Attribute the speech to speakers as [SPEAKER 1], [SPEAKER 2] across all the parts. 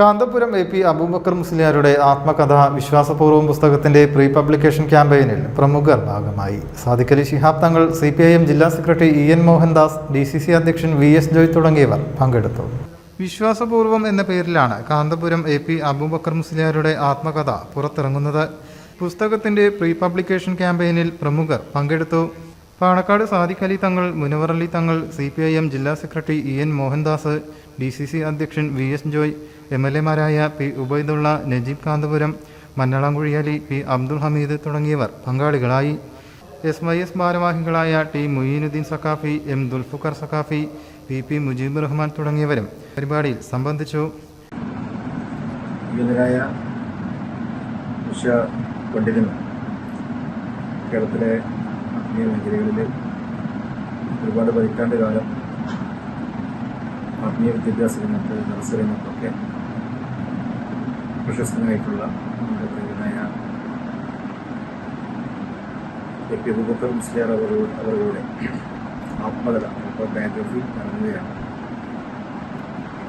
[SPEAKER 1] Kanthapuram A P Abubakar മുസ്ലിയാരുടെ ആത്മകഥ വിശ്വാസപൂർവം പുസ്തകത്തിന്റെ പ്രീ പബ്ലിക്കേഷൻ ക്യാമ്പയിനിൽ പ്രമുഖർ ഭാഗമായി. Sadiqali Shihab Thangal C P I M ജില്ലാ secretary E N Mohandas D C C അധ്യക്ഷൻ വി എസ് ജോയ് തുടങ്ങിയവർ പങ്കെടുത്തു. വിശ്വാസപൂർവം എന്ന പേരിലാണ് കാന്തപുരം എ പി അബൂബക്കർ മുസ്ലിയാരുടെ ആത്മകഥ പുറത്തിറങ്ങുന്നത്. പുസ്തകത്തിന്റെ പ്രീ പബ്ലിക്കേഷൻ ക്യാമ്പയിനിൽ പ്രമുഖർ പങ്കെടുത്തു. Panakkad Sadiq Ali Thangal Munavvarali Thangal C P I M ജില്ലാ secretary E N Mohandas D C C അധ്യക്ഷൻ V S Joy M L എമാരായ P Ubaidulla Najeeb Kanthapuram Mannalamkuzhi P Abdul Hameed തുടങ്ങിയവർ പങ്കാളികളായി. എസ് വൈ എസ് ഭാരവാഹികളായ T Muyeenuddeen Saqafi M Dulfukar Saqafi P P Mujeeb Rahman തുടങ്ങിയവരും പരിപാടിയിൽ സംബന്ധിച്ചു.
[SPEAKER 2] കേരളത്തിലെ ആത്മീയ മേഖലകളിൽ ഒരുപാട് പതിറ്റാണ്ട് കാലം ആത്മീയ വിദ്യാഭ്യാസ രംഗത്ത് ദർശ രംഗത്തൊക്കെ പ്രശസ്തനായിട്ടുള്ള നമ്മുടെ പ്രിയനായ എ പി അബുബക്കർ മുസ്ലിയാർ അവരോട് അവരുടെ ആത്മകഥ ബയോഗ്രഫി നടന്നുകയാണ്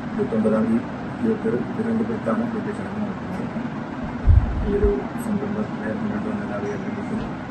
[SPEAKER 2] ഇരുപത്തൊമ്പതാം തീയതി ഇരുപത്തി തിരുവനന്തപുരത്താണ് ബ്രിട്ടീഷ് നടക്കുന്നത്. ഈ ഒരു സംരംഭത്തിനെ മുന്നോട്ട് വന്ന എല്ലാവരെയും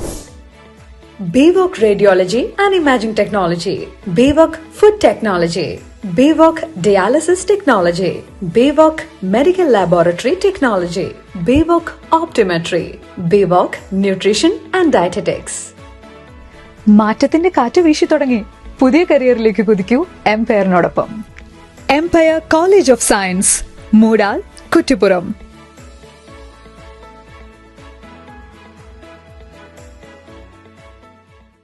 [SPEAKER 3] BVOC Radiology and Imaging Technology, BVOC Food Technology, BVOC Dialysis Technology, BVOC Medical Laboratory Technology, BVOC Optometry, BVOC Nutrition and Dietetics. മാറ്റത്തിന്റെ കാറ്റ് വീശി തുടങ്ങി പുതിയ കരിയറിലേക്ക് കുതിക്കൂ എംപയറിനോടൊപ്പം Empire college of science Moodal Kuttippuram